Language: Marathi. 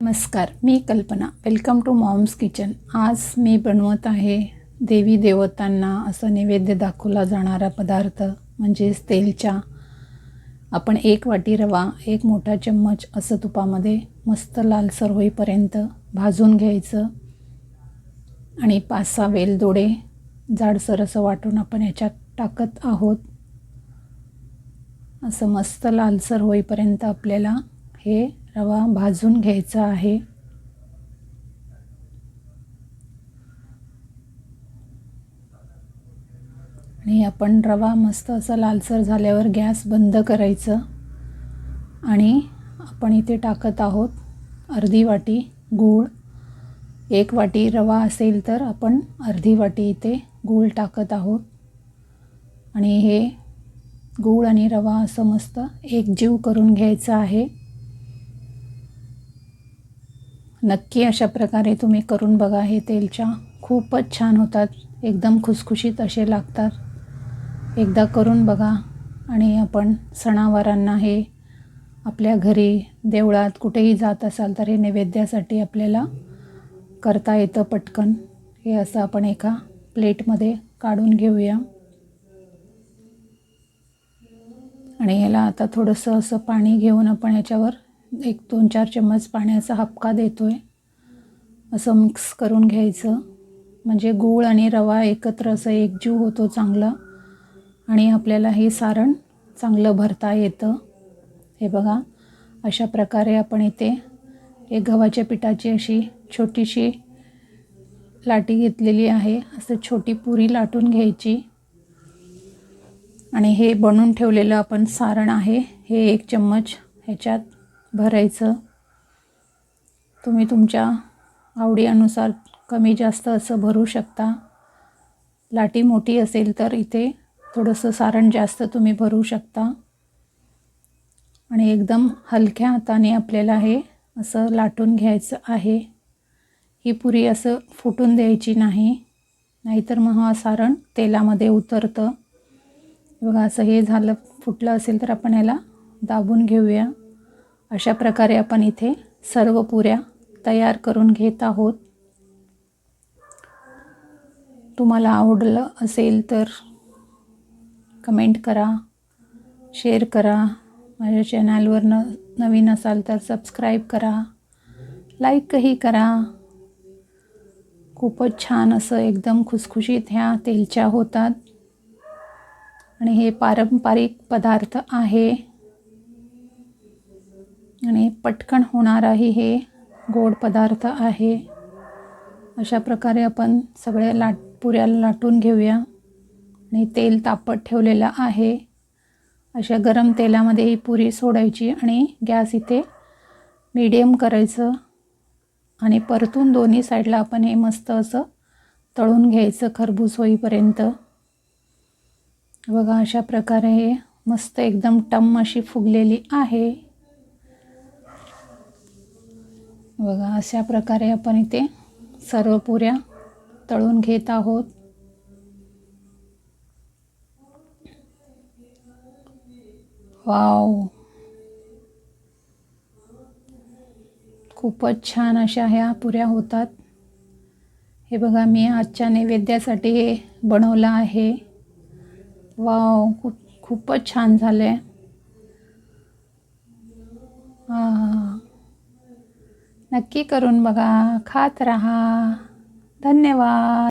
नमस्कार मी कल्पना. वेलकम टू मॉम्स किचन आज मी बनवत आहे देवी देवतांना असं नैवेद्य दाखवला जाणारा पदार्थ म्हणजेच तेलच्या आपण एक वाटी रवा एक मोठा चम्मच असं तुपामध्ये मस्त लालसर होईपर्यंत भाजून घ्यायचं. आणि पाच सहा वेलदोडे जाडसर असं वाटून आपण याच्यात टाकत आहोत. असं मस्त लालसर होईपर्यंत आपल्याला हे रवा भाजून घ्यायचा आहे. आणि आपण रवा मस्त असा लालसर झाल्यावर गॅस बंद करायचं. आणि आपण इथे टाकत आहोत अर्धी वाटी गूळ. एक वाटी रवा असेल तर आपण अर्धी वाटी इथे गूळ टाकत आहोत. आणि हे गूळ आणि रवा असं मस्त एकजीव करून घ्यायचं आहे. नक्की अशा प्रकारे तुम्ही करून बघा. हे तेलच्या खूपच छान होतात. एकदम खुसखुशीत असे लागतात. एकदा करून बघा आणि आपण सणावारांना हे आपल्या घरी देवळात कुठेही जात असाल तर हे नैवेद्यासाठी आपल्याला करता येतं पटकन. हे असं आपण एका प्लेटमध्ये काढून घेऊया. आणि याला आता थोडंसं असं पाणी घेऊन आपण याच्यावर एक दोन चार चम्मच पाण्याचा हपका देतो आहे असं मिक्स करून घ्यायचं. म्हणजे गूळ आणि रवा एकत्र असं एकजीव होतो चांगला. आणि आपल्याला हे सारण चांगलं भरता येतं. हे बघा अशा प्रकारे आपण इथे एक गव्हाच्या पिठाची अशी छोटीशी लाटी घेतलेली आहे. असं छोटी पुरी लाटून घ्यायची. आणि हे बनवून ठेवलेलं आपण सारण आहे. हे एक चम्मच ह्याच्यात भरायचं. तुम्ही तुमच्या आवडीनुसार कमी जास्त असं भरू शकता. लाटी मोठी असेल तर इथे थोडंसं सारण जास्त तुम्ही भरू शकता. आणि एकदम हलक्या हाताने आपल्याला हे असं लाटून घ्यायचं आहे. ही पुरी असं फुटून द्यायची नाही. नाहीतर मग हा सारण तेलामध्ये उतरतं. बघा असं हे झालं फुटलं असेल तर आपण याला दाबून घेऊया. अशा प्रकारे आपण इथे सर्व पुऱ्या तयार करून घेत आहोत. तुम्हाला आवडलं असेल तर कमेंट करा शेअर करा माझ्या चॅनलवर न नवीन असाल तर सबस्क्राईब करा लाईकही करा. खूपच छान असं एकदम खुसखुशीत ह्या तेलच्या होतात. आणि हे पारंपरिक पदार्थ आहे. आणि पटकन होणाराही हे गोड पदार्थ आहे. अशा प्रकारे आपण सगळ्या लाट पुऱ्या लाटून घेऊया. आणि तेल तापत ठेवलेलं आहे. अशा गरम तेलामध्ये ही पुरी सोडायची आणि गॅस इथे मीडियम करायचं. आणि परतून दोन्ही साईडला आपण हे मस्त असं तळून घ्यायचं खरबूज होईपर्यंत. बघा अशा प्रकारे हे मस्त एकदम टम अशी फुगलेली आहे. बघा अशा प्रकारे आपण इथे सर्व पुऱ्या तळून घेत आहोत. वाव! खूपच छान अशा ह्या पुऱ्या होतात. हे बघा मी आजच्या नैवेद्यासाठी हे बनवलं आहे. वाव! खूप खूपच छान झालं आहे नक्की करून बघा. खात रहा. धन्यवाद.